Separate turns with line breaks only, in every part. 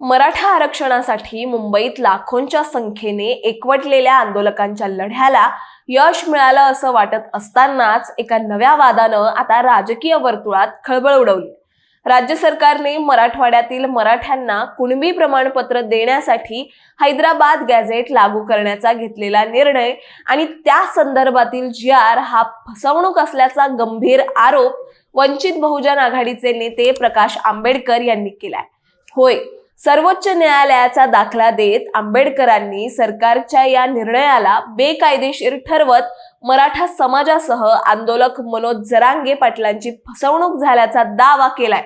मराठा आरक्षणासाठी मुंबईत लाखोंच्या संख्येने एकवटलेल्या आंदोलकांच्या लढ्याला यश मिळालं असं वाटत असतानाच एका नव्या वादानं आता राजकीय वर्तुळात खळबळ उडवली. राज्य सरकारने मराठवाड्यातील मराठ्यांना कुणबी प्रमाणपत्र देण्यासाठी हैदराबाद गॅझेट लागू करण्याचा घेतलेला निर्णय आणि त्या संदर्भातील जी आर हा फसवणूक असल्याचा गंभीर आरोप वंचित बहुजन आघाडीचे नेते प्रकाश आंबेडकर यांनी केलाय. होय सर्वोच्च न्यायालयाचा दाखला देत आंबेडकरांनी सरकारच्या या निर्णयाला बेकायदेशीर ठरवत मराठा समाजासह आंदोलक मनोज जरांगे पाटलांची फसवणूक झाल्याचा दावा केलाय.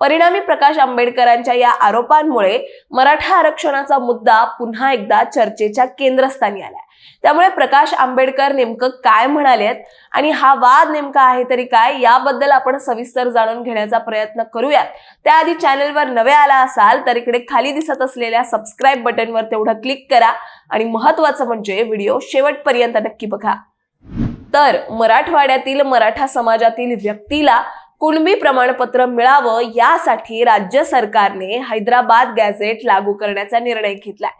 परिणामी प्रकाश आंबेडकरांच्या या आरोपांमुळे मराठा आरक्षणाचा मुद्दा पुन्हा एकदा चर्चेच्या केंद्रस्थानी आलाय. त्यामुळे प्रकाश आंबेडकर नेमकं काय म्हणालेत आणि हा वाद नेमका आहे तरी काय याबद्दल आपण सविस्तर जाणून घेण्याचा प्रयत्न करूयात. त्याआधी चॅनलवर नवे आला असाल तर इकडे खाली दिसत असलेल्या सबस्क्राईब बटनवर तेवढं क्लिक करा आणि महत्वाचं म्हणजे व्हिडिओ शेवटपर्यंत नक्की बघा. तर मराठवाड्यातील मराठा समाजातील व्यक्तीला कुणबी प्रमाणपत्र मिळावं यासाठी राज्य सरकारने हैदराबाद गॅझेट लागू करण्याचा निर्णय घेतलाय.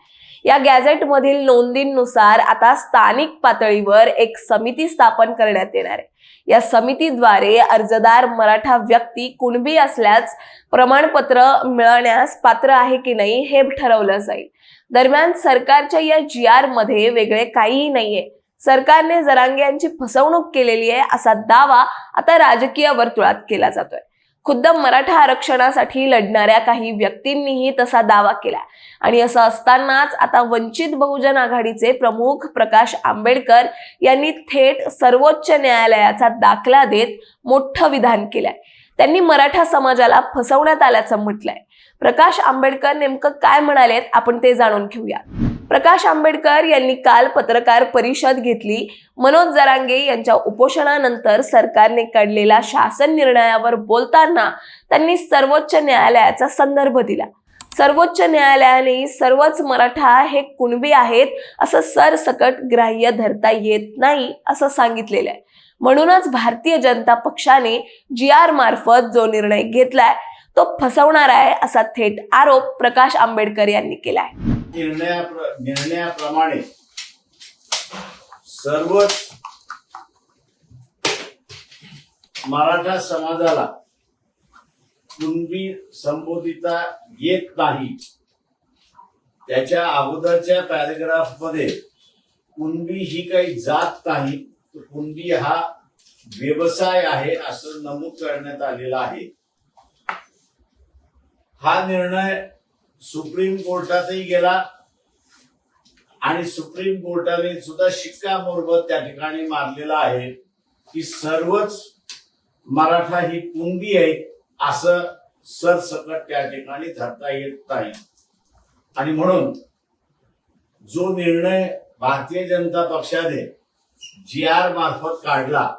या गॅझेटमधील नोंदींनुसार आता स्थानिक पातळीवर एक समिती स्थापन करण्यात येणार आहे. या समितीद्वारे अर्जदार मराठा व्यक्ती कुणबी असल्यास प्रमाणपत्र मिळण्यास पात्र आहे की नाही हे ठरवलं जाईल. दरम्यान सरकारच्या या जी आरमध्ये वेगळे काहीही नाहीये. सरकारने जरांगे यांची फसवणूक केलेली आहे असा दावा आता राजकीय वर्तुळात केला जातोय. खुद्द मराठा आरक्षणासाठी लढणाऱ्या काही व्यक्तींनीही तसा दावा केला. आणि असं असतानाच आता वंचित बहुजन आघाडीचे प्रमुख प्रकाश आंबेडकर यांनी थेट सर्वोच्च न्यायालयाचा दाखला देत मोठं विधान केलंय. त्यांनी मराठा समाजाला फसवण्यात आल्याचं म्हटलंय. प्रकाश आंबेडकर नेमकं काय म्हणालेत आपण ते जाणून घेऊया. प्रकाश आंबेडकर यांनी काल पत्रकार परिषद घेतली. मनोज जरांगे यांच्या उपोषणानंतर सरकारने काढलेल्या शासन निर्णयावर बोलताना त्यांनी सर्वोच्च न्यायालयाचा संदर्भ दिला. सर्वोच्च न्यायालयाने सर्वच मराठा हे कुणबी आहेत असं सरसकट ग्राह्य धरता येत नाही असं सांगितलेलं आहे. म्हणूनच भारतीय जनता पक्षाने जी आर मार्फत जो निर्णय घेतलाय तो फसवणार आहे असा थेट आरोप प्रकाश आंबेडकर यांनी केलाय.
निर्णयाप्रमाणे सर्वच मराठा समाजाला कुणबी संबोधिता येत नाही त्याच्या अगोदरच्या पॅरेग्राफमध्ये कुणबी ही काही जात नाही कुंडी हा व्यवसाय आहे असं नमूद करण्यात आलेलं आहे. हा निर्णय सुप्रीम कोर्टातही गेला आणि सुप्रीम कोर्टाने सुद्धा शिक्कामोर्बत त्या ठिकाणी मारलेला आहे. की सर्वच मराठा ही कुंडी आहे असं सरसकट त्या ठिकाणी धरता येत नाही. आणि म्हणून जो निर्णय भारतीय जनता पक्षाने जी आर मार्फत काढला.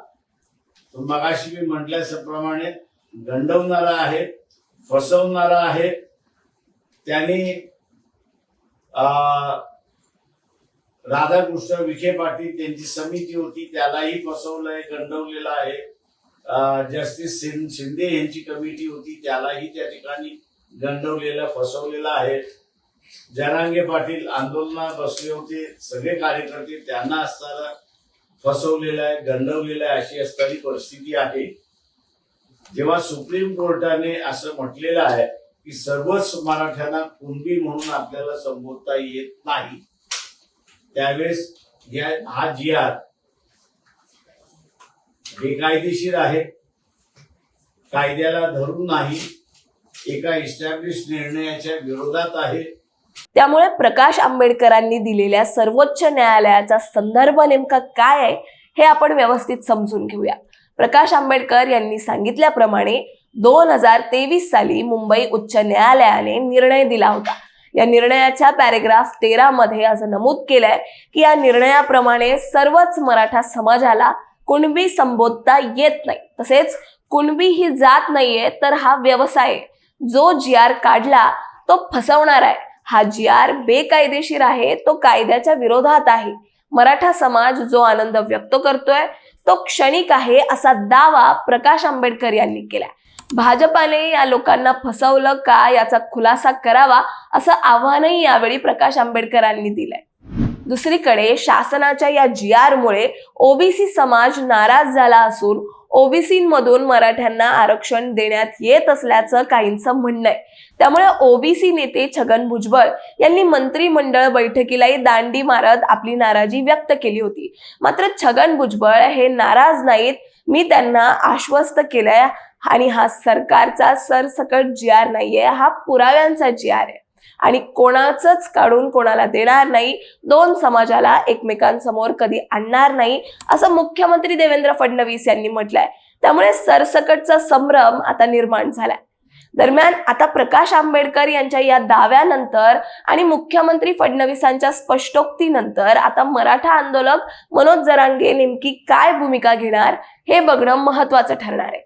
तो मगाशी मी म्हटल्याप्रमाणे गंडवणारा आहे फसवणारा आहे. त्यांनी अं, राधाकृष्ण विखे पाटील त्यांची समिती होती त्यालाही फसवलंय गंडवलेलं आहे. जस्टिस शिंदे यांची कमिटी होती त्यालाही त्या ठिकाणी गंडवलेलं फसवलेलं आहे. जरांगे पाटील आंदोलनात बसले होते सगळे कार्यकर्ते त्यांना असताना फसवलेला आहे गंडवलेला आहे अशी असणारी परिस्थिती आहे. जेव्हा सुप्रीम कोर्टाने असं म्हटलेलं आहे की सर्वच मराठ्यांना कुणबी म्हणून आपल्याला संबोधता येत नाही त्यावेळेस हा जिहाद बेकायदेशीर आहे. कायद्याला धरून नाही एका इस्टॅब्लिश निर्णयाच्या विरोधात आहे.
त्यामुळे प्रकाश आंबेडकरांनी दिलेल्या सर्वोच्च न्यायालयाचा संदर्भ नेमका काय आहे हे आपण व्यवस्थित समजून घेऊया. प्रकाश आंबेडकर यांनी सांगितल्याप्रमाणे दोन हजार तेवीस साली मुंबई उच्च न्यायालयाने निर्णय दिला होता. या निर्णयाच्या पॅरेग्राफ तेरा मध्ये असं नमूद केलंय की या निर्णयाप्रमाणे सर्वच मराठा समाजाला कुणबी संबोधता येत नाही. तसेच कुणबी ही जात नाहीये तर हा व्यवसाय जो जी आर काढला तो फसवणार आहे. हा जी आर बेकायदेशीर आहे तो कायद्याच्या विरोधात आहे. मराठा समाज जो आनंद व्यक्त करतोय तो क्षणिक आहे असा दावा प्रकाश आंबेडकर यांनी केला भाजपाने या लोकांना फसवलं का याचा खुलासा करावा असं आव्हानही यावेळी प्रकाश आंबेडकरांनी दिलंय. दुसरीकडे शासनाच्या या जी आरमुळे ओबीसी समाज नाराज झाला असून ओबीसीमधून मराठ्यांना आरक्षण देण्यात येत असल्याचं काहींचं म्हणणं आहे. त्यामुळे ओबीसी नेते छगन भुजबळ यांनी मंत्रिमंडळ बैठकीलाही दांडी मारत आपली नाराजी व्यक्त केली होती. मात्र छगन भुजबळ हे नाराज नाहीत. मी त्यांना आश्वस्त केलंय आणि हा सरकारचा सरसकट जी आर नाहीये हा पुराव्यांचा जी आर आहे. आणि कोणाचंच काढून कोणाला देणार नाही. दोन समाजाला एकमेकांसमोर कधी आणणार नाही असं मुख्यमंत्री देवेंद्र फडणवीस यांनी म्हटलंय. त्यामुळे सरसकटचा संभ्रम आता निर्माण झालाय. दरम्यान आता प्रकाश आंबेडकर यांच्या या दाव्यानंतर आणि मुख्यमंत्री फडणवीसांच्या स्पष्टोक्तीनंतर आता मराठा आंदोलक मनोज जरांगे नेमकी काय भूमिका घेणार हे बघणं महत्वाचं ठरणार आहे.